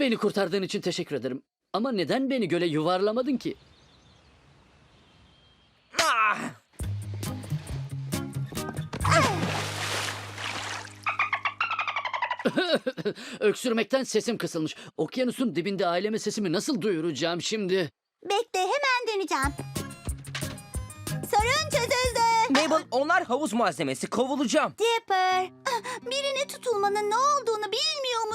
Beni kurtardığın için teşekkür ederim. Ama neden beni göle yuvarlamadın ki? Ah! Öksürmekten sesim kısılmış. Okyanusun dibinde aileme sesimi nasıl duyuracağım şimdi? Bekle hemen döneceğim. Sorun çözüldü. Mabel onlar havuz malzemesi kovulacağım. Dipper, ah, birine tutulmanın ne olduğunu bilmiyor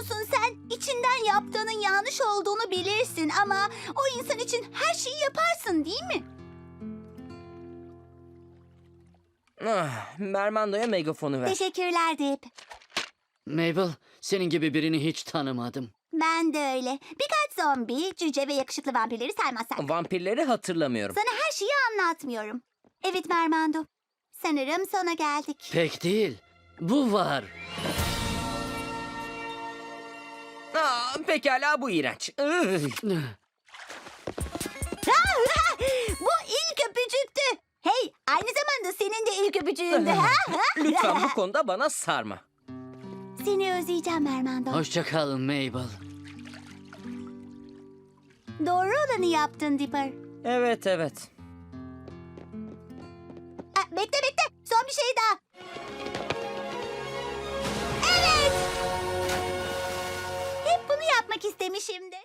yanlış olduğunu bilirsin ama o insan için her şeyi yaparsın değil mi? Ah, Mermando'ya megafonu ver. Teşekkürler Dip. Mabel, senin gibi birini hiç tanımadım. Ben de öyle. Birkaç zombi, cüce ve yakışıklı vampirleri saymazsak. Vampirleri hatırlamıyorum. Sana her şeyi anlatmıyorum. Evet Mermando. Sanırım sona geldik. Pek değil. Bu var. Pekala bu iğrenç. Bu ilk öpücüktü. Hey, aynı zamanda senin de ilk öpücüğündü ha? Lütfen bu konuda bana sarma. Seni özleyeceğim Mermando. Hoşça kal Mabel. Doğru olanı yaptın Dipper. Evet evet. Ha, bekle bekle. Son bir şey daha. Yapmak istemişimdir.